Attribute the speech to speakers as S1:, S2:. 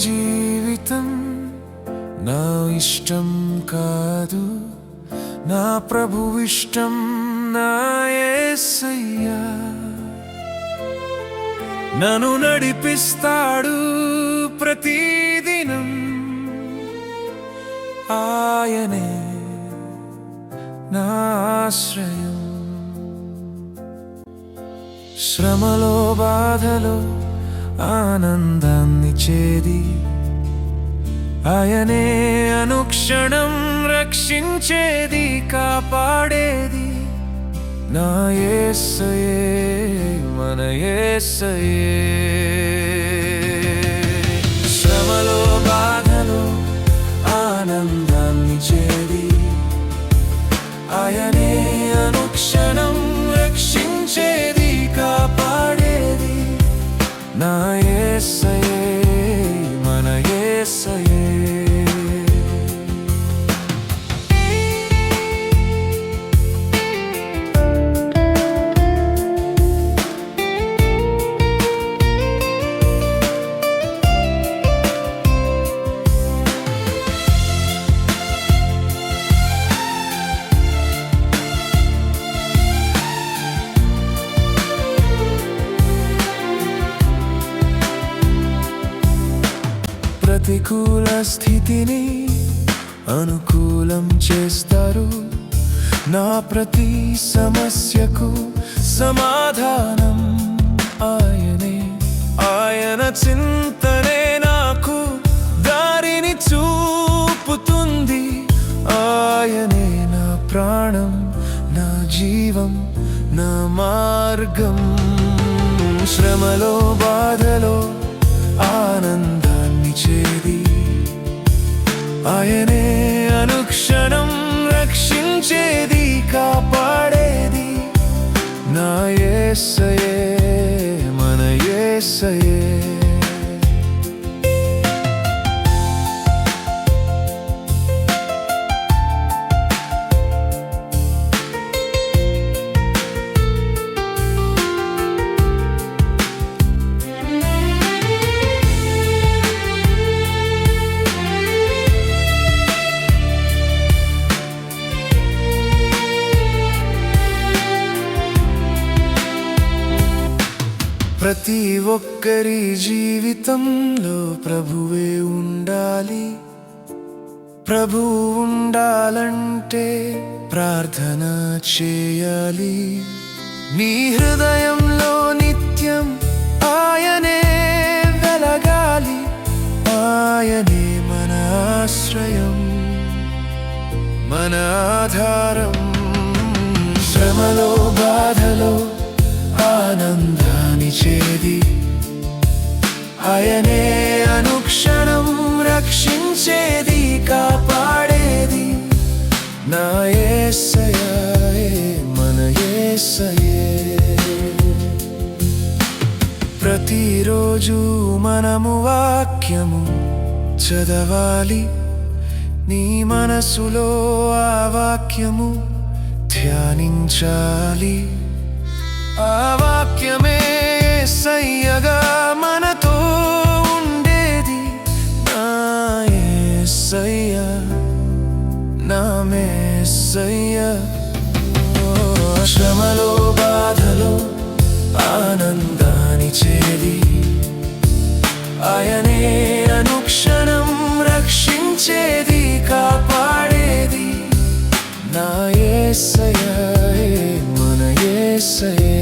S1: జీవితం నా ఇష్టం కాదు. నా ప్రభు ఇష్టం నా నన్ను నడిపిస్తాడు ప్రతిదినం. ఆయనే నా ఆశ్రయం. శ్రమలో బాధలో ఆనందాన్ని చేది. ఆయనే అనుక్షణం రక్షించేది కాపాడేది. నా యేసయే మన యేసయే ప్రతికూల స్థితిని అనుకూలం చేస్తారు. నా ప్రతి సమస్యకు సమాధానం ఆయనే. ఆయన చింతనే నాకు దారిని చూపుతుంది. ఆయనే నా ప్రాణం నా జీవం నా మార్గం. శ్రమలో బాధలో ఆనందం చేది. ఆయనే అనుక్షణం రక్షించేది కాపాడేది. నా యేసయే మన ఏసయే. ప్రతి ఒక్కరి జీవితంలో ప్రభువే ఉండాలి. ప్రభు ఉండాలంటే ప్రార్థన చేయాలి. నీ హృదయంలో నిత్యం ఆయనే వెలగాలి. ఆయనే మన ఆశ్రయం మన ఆధారం. శ్రమలో బాధలో ఆనంద చేది. ఆయనే అనుక్షణం రక్షించేది కాపాడేది. నా ఏసయే మన ఏసయే ప్రతిరోజు మనము వాక్యము చదవాలి. నీ మనసులో ఆ వాక్యము ధ్యానించాలి. ఆ వాక్యమే సయ్యగా మనతో ఉండేది నా ఏసయ్య నా మేసయ్య. బాధలు బాధలో ఆనందానిచేది ఆయనే అనుక్షణం రక్షించేది కాపాడేది నా సయ మన ఏసయ్య.